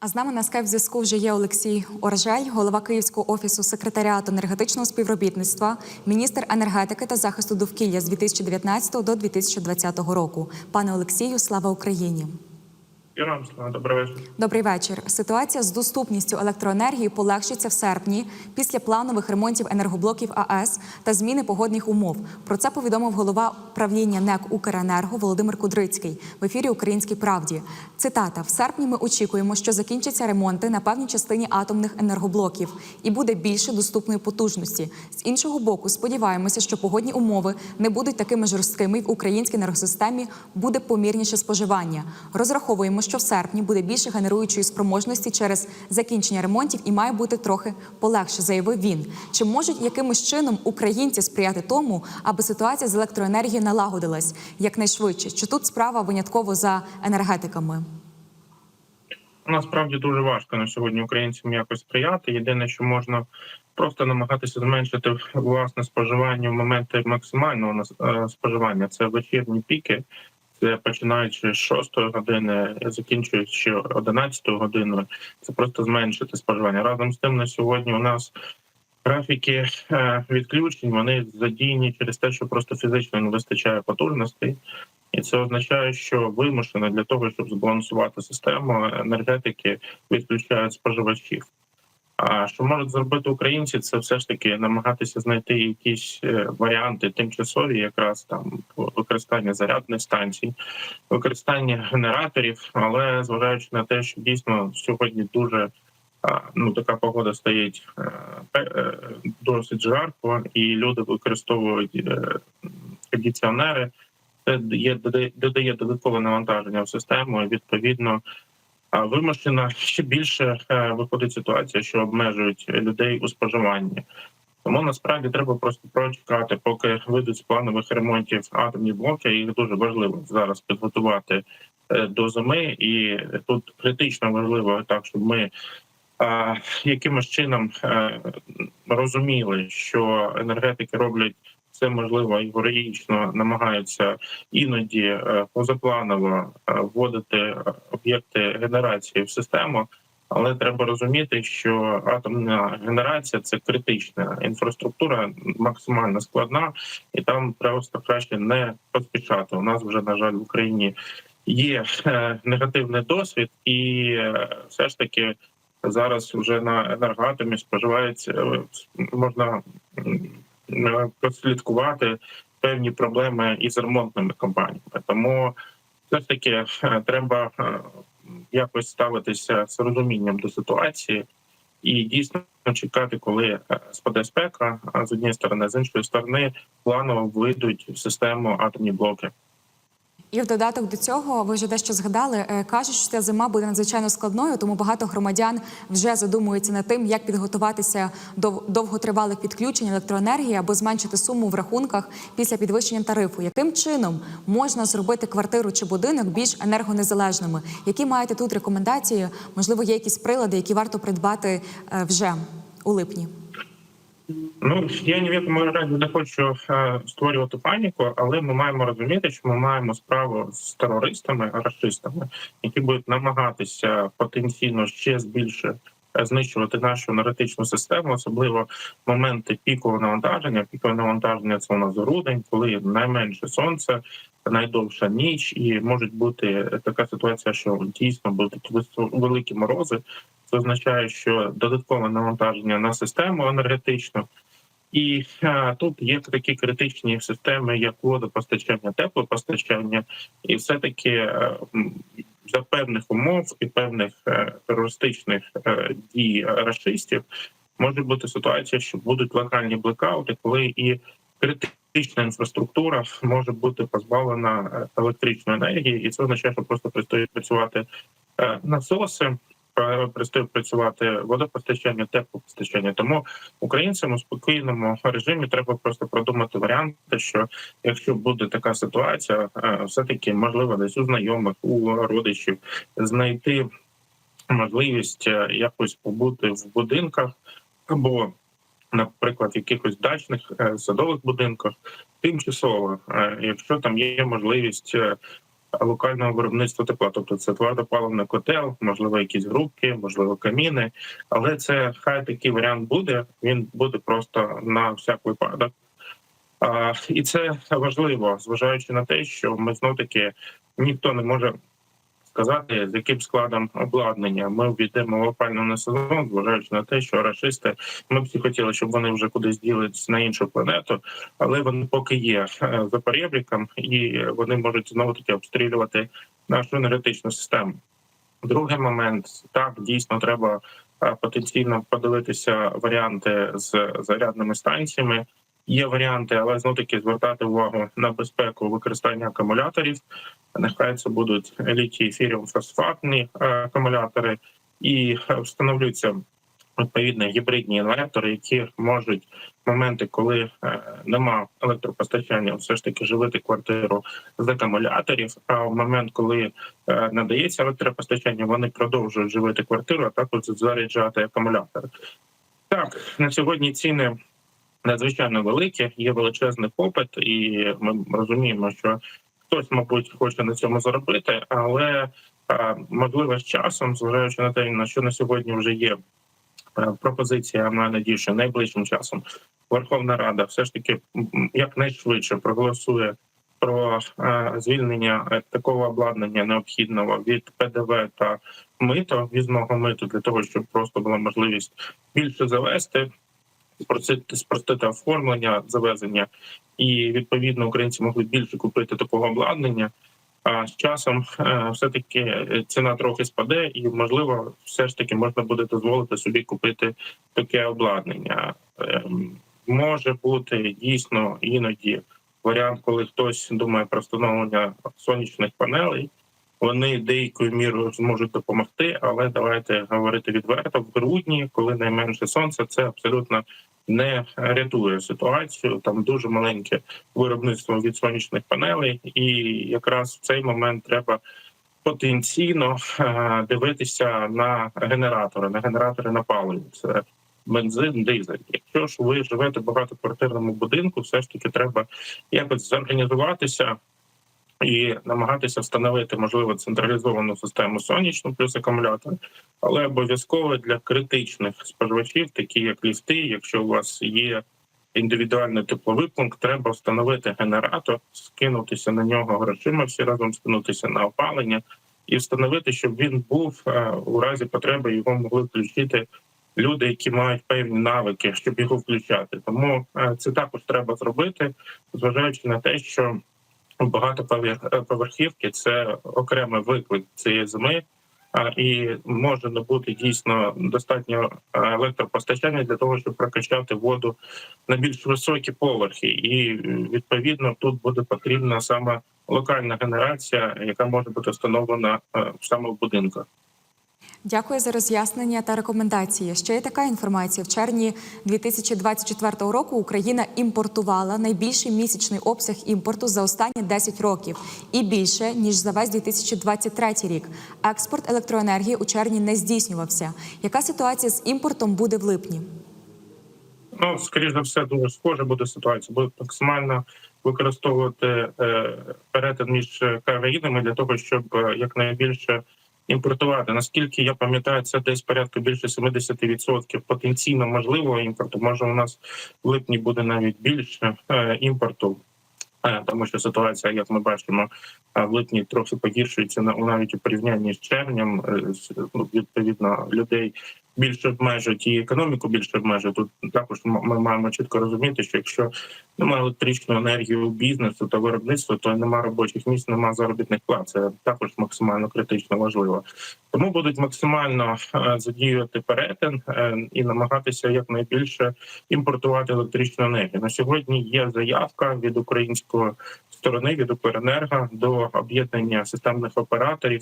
А з нами на скайп зв'язку вже є Олексій Оржель, голова Київського офісу секретаріату енергетичного співробітництва, міністр енергетики та захисту довкілля з 2019 до 2020 року. Пане Олексію, слава Україні! Слава, добрий вечір. Добрий вечір. Ситуація з доступністю електроенергії полегшиться в серпні після планових ремонтів енергоблоків АЕС та зміни погодних умов. Про це повідомив голова правління НЕК Укренерго Володимир Кудрицький в ефірі Українській правді. Цитата: в серпні ми очікуємо, що закінчаться ремонти на певній частині атомних енергоблоків і буде більше доступної потужності. З іншого боку, сподіваємося, що погодні умови не будуть такими жорсткими. і В українській енергосистемі буде помірніше споживання. Розраховуємо, що в серпні буде більше генеруючої спроможності через закінчення ремонтів і має бути трохи полегше, заявив він. Чи можуть якимось чином українці сприяти тому, аби ситуація з електроенергією налагодилась якнайшвидше? Чи тут справа винятково за енергетиками? Насправді дуже важко на сьогодні українцям якось сприяти. Єдине, що можна просто намагатися зменшити власне споживання в моменти максимального е, споживання. Це вечірні піки. Це починаючи з 6 години, закінчуючи 11 годиною. Це просто зменшити споживання. Разом з тим, на сьогодні у нас графіки е, відключень вони задіяні через те, що просто фізично не вистачає потужностей. І це означає, що вимушено для того, щоб збалансувати систему енергетики, відключають споживачів. А що можуть зробити українці, це все ж таки намагатися знайти якісь е, варіанти тимчасові, якраз там використання зарядних станцій, використання генераторів, але зважаючи на те, що дійсно сьогодні дуже ну така погода стоїть е, е, досить жарко, і люди використовують кондиціонери. Це є додає- додаткове навантаження в систему. Відповідно, вимушена ще більше е, виходить ситуація, що обмежують людей у споживанні. Тому насправді треба просто прочекати, поки вийдуть з планових ремонтів атомні блоки. Їх дуже важливо зараз підготувати е, до зими, і тут критично важливо так, щоб ми якимось чином е, розуміли, що енергетики роблять все можливо і героїчно намагаються іноді е, позапланово е, вводити е, об'єкти генерації в систему. Але треба розуміти, що атомна генерація це критична інфраструктура, максимально складна, і там просто краще не поспішати. У нас вже на жаль в Україні є негативний досвід, і все ж таки зараз вже на енергоатомі споживається можна прослідкувати певні проблеми із ремонтними компаніями. Тому все ж таки е, треба е, якось ставитися з розумінням до ситуації і дійсно чекати, коли е, спаде спека з однієї сторони, з іншої сторони, планово вийдуть в систему атомні блоки. І в додаток до цього ви вже дещо згадали. е, Кажуть, що ця зима буде надзвичайно складною, тому багато громадян вже задумуються над тим, як підготуватися до довготривалих відключень електроенергії або зменшити суму в рахунках після підвищення тарифу. Яким чином можна зробити квартиру чи будинок більш енергонезалежними? Які маєте тут рекомендації? Можливо, є якісь прилади, які варто придбати е, вже у липні? Ну я ні в якому разі не хочу е, створювати паніку, але ми маємо розуміти, що ми маємо справу з терористами, расистами, які будуть намагатися потенційно ще більше е, знищувати нашу енергетичну систему, особливо моменти пікового навантаження. Пікове навантаження це у нас грудень, коли найменше сонце, найдовша ніч, і може бути така ситуація, що дійсно будуть великі морози. Це означає, що додаткове навантаження на систему енергетичну. І е, тут є такі критичні системи, як водопостачання, теплопостачання, і все-таки е, за певних умов і певних е, терористичних е, дій рашистів може бути ситуація, що будуть локальні блекаути, коли і критична інфраструктура може бути позбавлена електричної енергії, і це означає, що просто предстоїть працювати насоси. Е, працювати водопостачання, теплопостачання. Тому українцям у спокійному режимі треба просто продумати варіанти, що якщо буде така ситуація, е, все таки можливо десь у знайомих, у родичів знайти можливість е, якось побути в будинках або, наприклад, в якихось дачних е, садових будинках, тимчасово, якщо там є можливість. Локального виробництва тепла. Тобто це твердопаливний котел, можливо, якісь грубки, можливо, каміни. Але це хай такий варіант буде. Він буде просто на всяк випадок. А, і це важливо, зважаючи на те, що ми знов таки ніхто не може сказати, з яким складом обладнання ми ввійдемо в опалювальний сезон, зважаючи на те, що рашисти ми б всі хотіли, щоб вони вже кудись ділись на іншу планету, але вони поки є е, за перебріком, і вони можуть знову таки обстрілювати нашу енергетичну систему. Другий момент так дійсно треба е, потенційно подивитися варіанти з зарядними станціями. Є варіанти, але знов таки звертати увагу на безпеку використання акумуляторів. Нехай це будуть літій ефіріум фосфатні е, акумулятори, і е, встановлюються відповідно гібридні інвертори, які можуть в моменти, коли е, нема електропостачання, все ж таки живити квартиру з акумуляторів. А в момент, коли надається електропостачання, вони продовжують живити квартиру, а також заряджати акумулятори. Так на сьогодні ціни надзвичайно великі, є величезний попит, і ми розуміємо, що хтось, мабуть, хоче на цьому заробити, але е, можливо з часом, зважаючи на те, на що на сьогодні вже є е, пропозиція, маю надію, що найближчим часом Верховна Рада все ж таки якнайшвидше проголосує про е, звільнення такого обладнання необхідного від ПДВ та мито візного миту для того, щоб просто була можливість більше завести, спростити, оформлення завезення, і відповідно українці могли більше купити такого обладнання. А з часом е, все таки ціна трохи спаде, і можливо, все ж таки можна буде дозволити собі купити таке обладнання. Ем, Може бути дійсно іноді варіант, коли хтось думає про встановлення сонячних панелей. Вони деякою мірою зможуть допомогти, але давайте говорити відверто в грудні, коли найменше сонця, це абсолютно не рятує ситуацію. Там дуже маленьке виробництво від сонячних панелей, і якраз в цей момент треба потенційно е, дивитися на генератори, на генератори на паливо. Це бензин, дизель. Якщо ж ви живете в багатоквартирному будинку, все ж таки треба якось зорганізуватися і намагатися встановити можливо централізовану систему сонячну плюс акумулятор, але обов'язково для критичних споживачів, такі як ліфти, якщо у вас є індивідуальний тепловий пункт, треба встановити генератор, скинутися на нього грошима, всі разом скинутися на опалення і встановити, щоб він був е, у разі потреби його могли включити люди, які мають певні навики, щоб його включати. Тому е, це також треба зробити, зважаючи на те, що багатоповерхівки це окремий виклик цієї зими. І може не бути дійсно достатньо електропостачання для того, щоб прокачати воду на більш високі поверхи, і відповідно тут буде потрібна саме локальна генерація, яка може бути встановлена саме в будинках. Дякую за роз'яснення та рекомендації. Ще є така інформація. В червні 2024 року Україна імпортувала найбільший місячний обсяг імпорту за останні 10 років і більше ніж за весь 2023 рік. Експорт електроенергії у червні не здійснювався. Яка ситуація з імпортом буде в липні? Ну, скоріш за все, дуже схоже буде ситуація. Буде максимально використовувати е, перетин між країнами для того, щоб е, якнайбільше імпортувати. Наскільки я пам'ятаю, це десь порядка більше 70% потенційно можливого імпорту. Може, у нас в липні буде навіть більше е, імпорту. Е, Тому що ситуація, як ми бачимо, е, в липні трохи погіршується на навіть у порівнянні з червнем. Ну, Відповідно, людей більше обмежують і економіку більше обмежують. Тут також ми маємо чітко розуміти, що якщо немає електричної енергії у бізнесу та виробництва, то немає робочих місць, немає заробітних плат. Це також максимально критично важливо. Тому будуть максимально е, задіювати перетин е, і намагатися якнайбільше імпортувати електричну енергію. На сьогодні є заявка від української сторони від Укренерго до об'єднання системних операторів.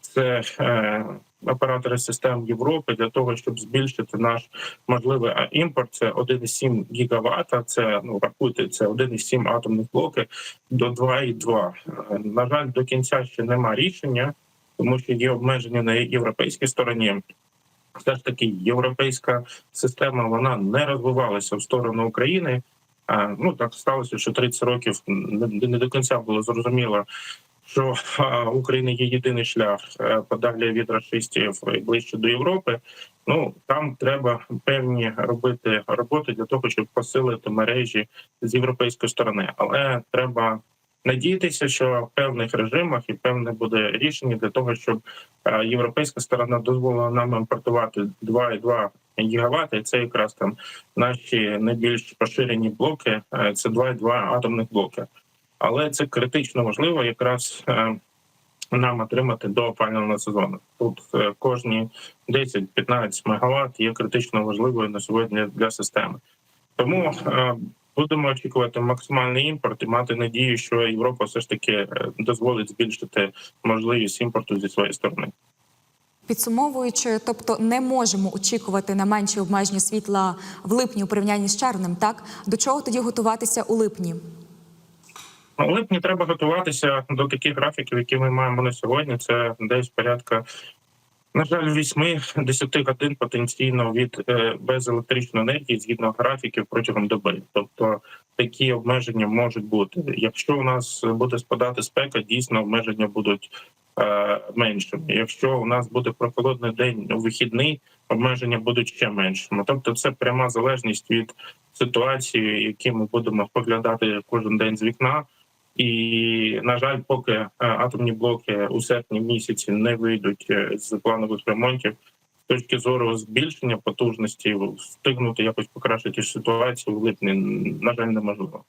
Це е, оператори систем Європи для того, щоб збільшити наш можливий імпорт. Це 1,7 гігавата. Це ну рахуйте, це 1,7 атомних блоки до 2,2. Е, На жаль, до кінця ще нема рішення, тому що є обмеження на європейській стороні. Все ж таки, європейська система вона не розвивалася в сторону України. Ну так сталося, що 30 років не до кінця було зрозуміло, що а, у України є єдиний шлях е, подалі від расистів ближче до Європи. Ну там треба певні робити роботи для того, щоб посилити мережі з європейської сторони, але треба. Надіятися, що в певних режимах і певне буде рішення для того, щоб е, європейська сторона дозволила нам імпортувати 2,2 гігавати. Це якраз там наші найбільш поширені блоки. е, Це 2,2 атомних блоки. Але це критично важливо якраз е, нам отримати до опалювального сезону. Тут е, кожні 10-15 мегаватт є критично важливою на сьогодні для системи. Тому е, будемо очікувати максимальний імпорт і мати надію, що Європа все ж таки дозволить збільшити можливість імпорту зі своєї сторони. Підсумовуючи, тобто не можемо очікувати на менші обмеження світла в липні у порівнянні з червнем. Так до чого тоді готуватися у липні? У липні треба готуватися до таких графіків, які ми маємо на сьогодні. Це десь порядка, на жаль, 8-10 годин потенційно від е, без електричної енергії згідно графіків протягом доби. Тобто такі обмеження можуть бути. Якщо у нас буде спадати спека, дійсно обмеження будуть е, меншими. Якщо у нас буде прохолодний день у вихідний, обмеження будуть ще меншими. Тобто, це пряма залежність від ситуації, які ми будемо споглядати кожен день з вікна. І на жаль, поки е, атомні блоки у серпні місяці не вийдуть е, з планових ремонтів, з точки зору збільшення потужності, встигнути якось покращити ситуацію в липні, на жаль, неможливо.